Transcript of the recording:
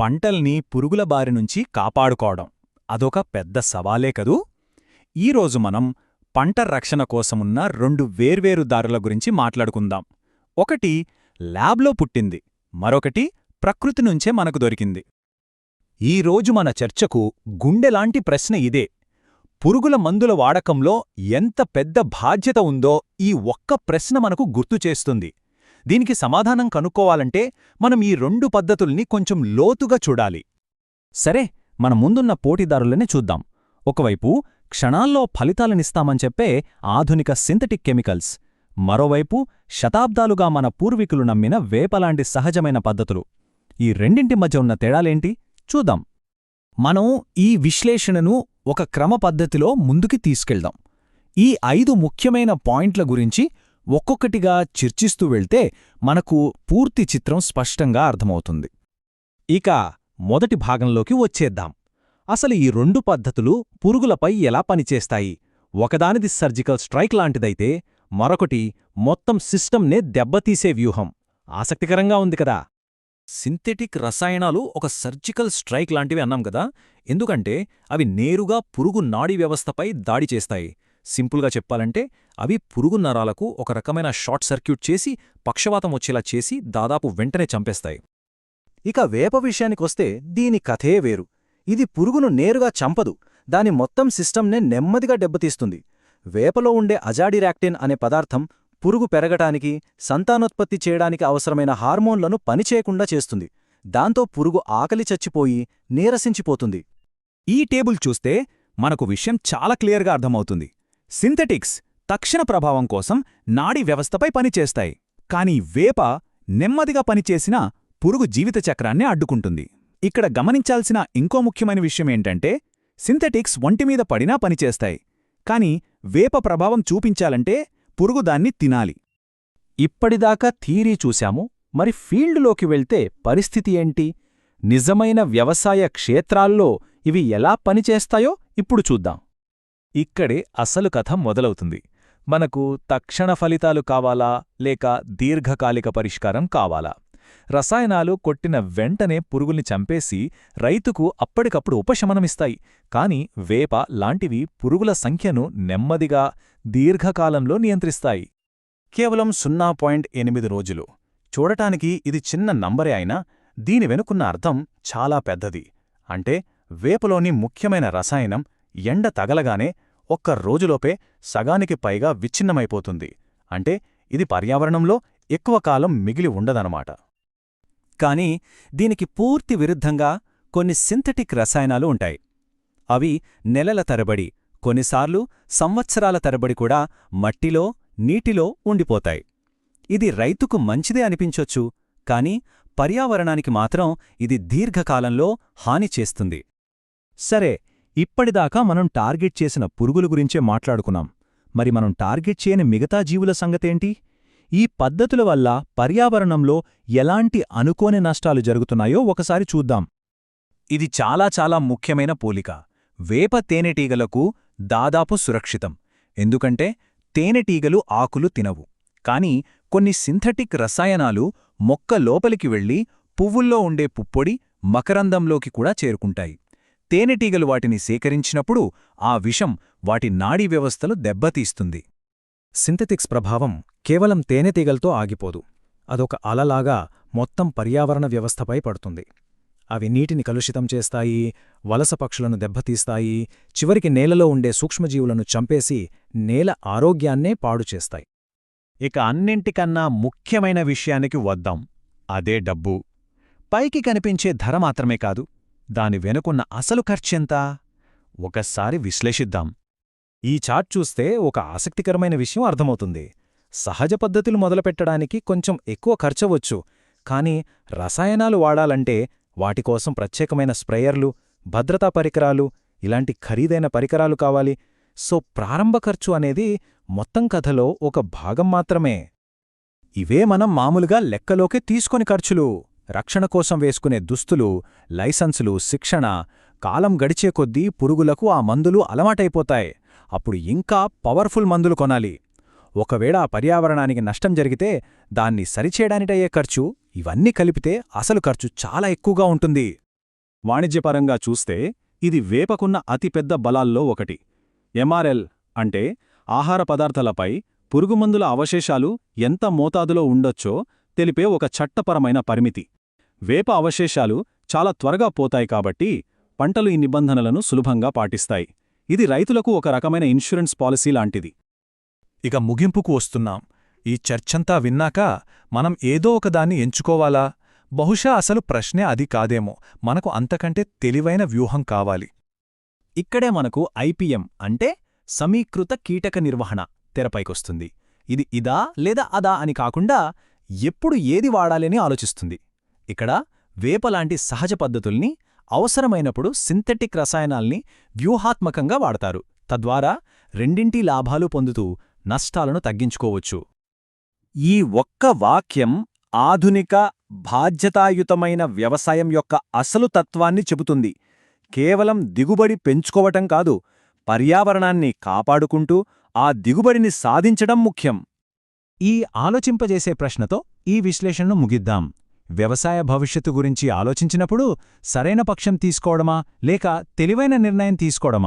పంటల్ని పురుగుల బారి నుంచి కాపాడుకోవడం. అదొక పెద్ద సవాలే కదూ? ఈరోజు మనం పంట రక్షణ కోసమున్న రెండు వేర్వేరు దారుల గురించి మాట్లాడుకుందాం. ఒకటి ల్యాబ్లో పుట్టింది. మరొకటి ప్రకృతి నుంచే మనకు దొరికింది. ఈరోజు మన చర్చకు గుండెలాంటి ప్రశ్న ఇదే. పురుగుల మందుల వాడకంలో ఎంత పెద్ద బాధ్యత ఉందో ఈ ఒక్క ప్రశ్న మనకు గుర్తు చేస్తుంది. దీనికి సమాధానం కనుక్కోవాలంటే మనం ఈ రెండు పద్ధతుల్ని కొంచెం లోతుగా చూడాలి. సరే మన ముందున్న పోటీదారులనే చూద్దాం. ఒకవైపు క్షణాల్లో ఫలితాలనిస్తామని చెప్పే ఆధునిక సింథటిక్ కెమికల్స్. మరోవైపు శతాబ్దాలుగా మన పూర్వీకులు నమ్మిన వేపలాంటి సహజమైన పద్ధతులు. ఈ రెండింటి మధ్య ఉన్న తేడాలేంటి? చూద్దాం. మనం ఈ విశ్లేషణను ఒక క్రమ పద్ధతిలో ముందుకి తీసుకెళ్దాం. ఈ ఐదు ముఖ్యమైన పాయింట్ల గురించి ఒక్కొక్కటిగా చర్చిస్తూ వెళ్తే మనకు పూర్తి చిత్రం స్పష్టంగా అర్థమవుతుంది. ఇక మొదటి భాగంలోకి వచ్చేద్దాం. అసలు ఈ రెండు పద్ధతులు పురుగులపై ఎలా పనిచేస్తాయి? ఒకదానిది సర్జికల్ స్ట్రైక్ లాంటిదైతే మరొకటి మొత్తం సిస్టమ్నే దెబ్బతీసే వ్యూహం. ఆసక్తికరంగా ఉంది కదా! సింథెటిక్ రసాయనాలు ఒక సర్జికల్ స్ట్రైక్ లాంటివి అన్నాం కదా! ఎందుకంటే అవి నేరుగా పురుగు నాడీ వ్యవస్థపై దాడి చేస్తాయి. సింపుల్గా చెప్పాలంటే అవి పురుగు నరాలకు ఒక రకమైన షార్ట్ సర్క్యూట్ చేసి పక్షవాతం వచ్చేలా చేసి దాదాపు వెంటనే చంపేస్తాయి. ఇక వేప విషయానికొస్తే దీని కథే వేరు. ఇది పురుగును నేరుగా చంపదు. దాని మొత్తం సిస్టమ్నే నెమ్మదిగా దెబ్బతీస్తుంది. వేపలో ఉండే అజాడిరాక్టిన్ అనే పదార్థం పురుగు పెరగటానికి సంతానోత్పత్తి చేయడానికి అవసరమైన హార్మోన్లను పనిచేయకుండా చేస్తుంది. దాంతో పురుగు ఆకలి చచ్చిపోయి నీరసించిపోతుంది. ఈ టేబుల్ చూస్తే మనకు విషయం చాలా క్లియర్గా అర్థమవుతుంది. సింథెటిక్స్ తక్షణ ప్రభావం కోసం నాడీ వ్యవస్థపై పనిచేస్తాయి. కాని వేప నెమ్మదిగా పనిచేసినా పురుగు జీవిత చక్రాన్ని అడ్డుకుంటుంది. ఇక్కడ గమనించాల్సిన ఇంకో ముఖ్యమైన విషయమేంటంటే సింథెటిక్స్ ఒంటిమీద పడినా పనిచేస్తాయి. కాని వేప ప్రభావం చూపించాలంటే పురుగు దాన్ని తినాలి. ఇప్పటిదాకా థీరీ చూశాము. మరి ఫీల్డ్లోకి వెళ్తే పరిస్థితి ఏంటి? నిజమైన వ్యవసాయ క్షేత్రాల్లో ఇవి ఎలా పనిచేస్తాయో ఇప్పుడు చూద్దాం. ఇక్కడే అసలు కథ మొదలవుతుంది. మనకు తక్షణ ఫలితాలు కావాలా లేక దీర్ఘకాలిక పరిష్కారం కావాలా? రసాయనాలు కొట్టిన వెంటనే పురుగుల్ని చంపేసి రైతుకు అప్పటికప్పుడు ఉపశమనమిస్తాయి. కాని వేప లాంటివి పురుగుల సంఖ్యను నెమ్మదిగా దీర్ఘకాలంలో నియంత్రిస్తాయి. కేవలం సున్నా పాయింట్ ఎనిమిది రోజులు. చూడటానికి ఇది చిన్న నంబరే అయినా దీని వెనుకున్న అర్థం చాలా పెద్దది. అంటే వేపలోని ముఖ్యమైన రసాయనం ఎండ తగలగానే ఒక్క రోజులోపే సగానికి పైగా విచ్ఛిన్నమైపోతుంది. అంటే ఇది పర్యావరణంలో ఎక్కువ కాలం మిగిలి ఉండదనమాట కానీ దీనికి పూర్తి విరుద్ధంగా కొన్ని సింథటిక్ రసాయనాలు ఉంటాయి. అవి నెలల తరబడి కొన్నిసార్లు సంవత్సరాల తరబడి కూడా మట్టిలో నీటిలో ఉండిపోతాయి. ఇది రైతుకు మంచిదే అనిపించొచ్చు కాని పర్యావరణానికి మాత్రం ఇది దీర్ఘకాలంలో హాని చేస్తుంది. సరే ఇప్పటిదాకా మనం టార్గెట్ చేసిన పురుగుల గురించే మాట్లాడుకున్నాం. మరి మనం టార్గెట్ చేయని మిగతా జీవుల సంగతేంటి? ఈ పద్ధతుల వల్ల పర్యావరణంలో ఎలాంటి అనుకోని నష్టాలు జరుగుతున్నాయో ఒకసారి చూద్దాం. ఇది చాలా చాలా ముఖ్యమైన పోలిక. వేప తేనెటీగలకు దాదాపు సురక్షితం. ఎందుకంటే తేనెటీగలు ఆకులు తినవు. కాని కొన్ని సింథటిక్ రసాయనాలు మొక్క లోపలికి వెళ్ళి పువ్వుల్లో ఉండే పుప్పొడి మకరందంలోకి కూడా చేరుకుంటాయి. తేనెటీగలు వాటిని సేకరించినప్పుడు ఆ విషం వాటి నాడీ వ్యవస్థలు దెబ్బతీస్తుంది. సింథటిక్స్ ప్రభావం కేవలం తేనెటీగలతో ఆగిపోదు. అదొక అలలాగా మొత్తం పర్యావరణ వ్యవస్థపై పడుతుంది. అవి నీటిని కలుషితం చేస్తాయి వలస పక్షులను దెబ్బతీస్తాయి చివరికి నేలలో ఉండే సూక్ష్మజీవులను చంపేసి నేల ఆరోగ్యాన్నే పాడుచేస్తాయి ఇక అన్నింటికన్నా ముఖ్యమైన విషయానికి వద్దాం. అదే డబ్బు. పైకి కనిపించే ధర మాత్రమే కాదు దాని వెనుకున్న అసలు ఖర్చెంతా? ఒకసారి విశ్లేషిద్దాం. ఈ చార్ట్ చూస్తే ఒక ఆసక్తికరమైన విషయం అర్థమవుతుంది. సహజ పద్ధతులు మొదలుపెట్టడానికి కొంచెం ఎక్కువ ఖర్చవచ్చు కానీ రసాయనాలు వాడాలంటే వాటికోసం ప్రత్యేకమైన స్ప్రేయర్లు భద్రతా పరికరాలు ఇలాంటి ఖరీదైన పరికరాలు కావాలి. సో ప్రారంభ ఖర్చు అనేది మొత్తం కథలో ఒక భాగం మాత్రమే. ఇవే మనం మామూలుగా లెక్కలోకి తీసుకొని ఖర్చులు. రక్షణ కోసం వేసుకునే దుస్తులు లైసెన్సులు శిక్షణ కాలం గడిచే కొద్దీ పురుగులకు ఆ మందులు అలవాటైపోతాయి. అప్పుడు ఇంకా పవర్ఫుల్ మందులు కొనాలి. ఒకవేళ పర్యావరణానికి నష్టం జరిగితే దాన్ని సరిచేయడానిటయ్యే ఖర్చు ఇవన్నీ కలిపితే అసలు ఖర్చు చాలా ఎక్కువగా ఉంటుంది. వాణిజ్యపరంగా చూస్తే ఇది వేపకున్న అతిపెద్ద బలాల్లో ఒకటి. ఎంఆర్ఎల్ అంటే ఆహార పదార్థాలపై పురుగుమందుల అవశేషాలు ఎంత మోతాదులో ఉండొచ్చో తెలిపే ఒక చట్టపరమైన పరిమితి. వేప అవశేషాలు చాలా త్వరగా పోతాయి కాబట్టి పంటలు ఈ నిబంధనలను సులభంగా పాటిస్తాయి. ఇది రైతులకు ఒక రకమైన ఇన్సూరెన్స్ పాలసీ లాంటిది. ఇక ముగింపుకు వస్తున్నాం. ఈ చర్చంతా విన్నాక మనం ఏదో ఒకదాన్ని ఎంచుకోవాలా? బహుశా అసలు ప్రశ్నే అది కాదేమో. మనకు అంతకంటే తెలివైన వ్యూహం కావాలి. ఇక్కడే మనకు ఐపీఎం అంటే సమీకృత కీటక నిర్వహణ తెరపైకొస్తుంది. ఇది ఇదా లేదా అదా అని కాకుండా ఎప్పుడు ఏది వాడాలని ఆలోచిస్తుంది. ఇక్కడ వేపలాంటి సహజ పద్ధతుల్ని అవసరమైనప్పుడు సింథెటిక్ రసాయనాల్ని వ్యూహాత్మకంగా వాడతారు. తద్వారా రెండింటి లాభాలు పొందుతూ నష్టాలను తగ్గించుకోవచ్చు. ఈ ఒక్క వాక్యం ఆధునిక బాధ్యతాయుతమైన వ్యవసాయం యొక్క అసలు తత్వాన్ని చెబుతుంది. కేవలం దిగుబడి పెంచుకోవటం కాదు పర్యావరణాన్ని కాపాడుకుంటూ ఆ దిగుబడిని సాధించడం ముఖ్యం. ఈ ఆలోచింపజేసే ప్రశ్నతో ఈ విశ్లేషణను ముగిద్దాం. వ్యవసాయ భవిష్యత్తు గురించి ఆలోచించినప్పుడు సరైన పక్షం తీసుకోవడమా లేక తెలివైన నిర్ణయం తీసుకోవడమా?